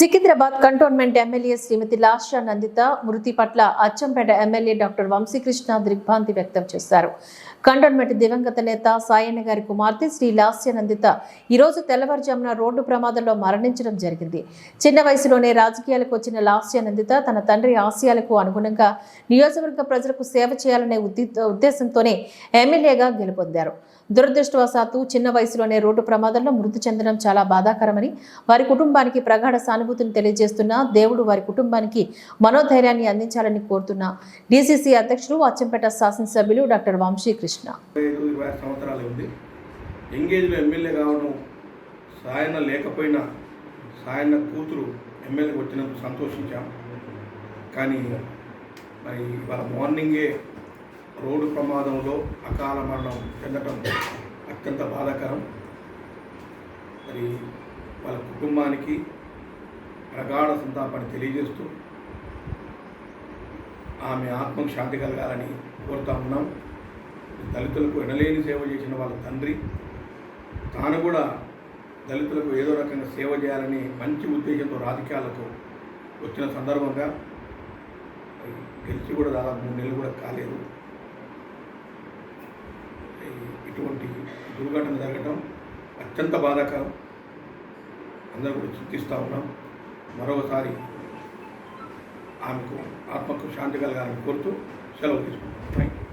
Secunderabad cantonment MLA Shrimati Lasya Nanditha మృతి పట్ల Achampet MLA doctor Vamsikrishna దిగ్భాంతి వ్యక్తం చేశారు. కంటోన్మెంట్ దివంగత నేత సాయన్న గారి కుమార్తె శ్రీ లాస్య నందిత ఈరోజు తెల్లవారుజామున రోడ్డు ప్రమాదంలో మరణించడం జరిగింది. చిన్న వయసులోనే రాజకీయాలకు వచ్చిన లాస్య నందిత తన తండ్రి ఆశయాలకు అనుగుణంగా నియోజకవర్గ ప్రజలకు సేవ చేయాలనే ఉద్దేశంతోనే ఎమ్మెల్యేగా గెలుపొందారు. దురదృష్టవశాత్తు చిన్న వయసులోనే రోడ్డు ప్రమాదంలో మృతి చెందడం చాలా బాధాకరమని వారి కుటుంబానికి ప్రగాఢ సానుభూతిని తెలియజేస్తున్నా దేవుడు వారి కుటుంబానికి మనోధైర్యాన్ని అందించాలని కోరుతున్న డీసీసీ అధ్యక్షులు అచ్చంపేట శాసనసభ్యులు డాక్టర్ వంశీకృష్ణ. సంవత్సరాలు ఉంది ఎంగేజ్లో ఎమ్మెల్యే కావడం సాయన్న లేకపోయినా సాయన కూతురు ఎమ్మెల్యేకి వచ్చినందుకు సంతోషించాం. కానీ మరి వాళ్ళ మార్నింగే రోడ్డు ప్రమాదంలో అకాల మరణం చెందటం అత్యంత బాధాకరం. మరి వాళ్ళ కుటుంబానికి ప్రగాఢ సంతాపాన్ని తెలియజేస్తూ ఆమె ఆత్మకు శాంతి కలగాలని కోరుతా ఉన్నాం. దళితులకు ఎనలేని సేవ చేసిన వాళ్ళ తండ్రి తాను కూడా దళితులకు ఏదో రకంగా సేవ చేయాలని మంచి ఉద్దేశంతో రాజకీయాలకు వచ్చిన సందర్భంగా గెలిచి కూడా దాదాపు మూడు నెలలు కూడా కాలేదు. ఇటువంటి దుర్ఘటన జరగడం అత్యంత బాధాకరం. అందరూ కూడా చింతిస్తూ ఉన్నాం. మరొకసారి ఆమెకు ఆత్మకు శాంతి కలగాలని కోరుతూ సెలవు తీసుకుంటాం థ్యాంక్ యూ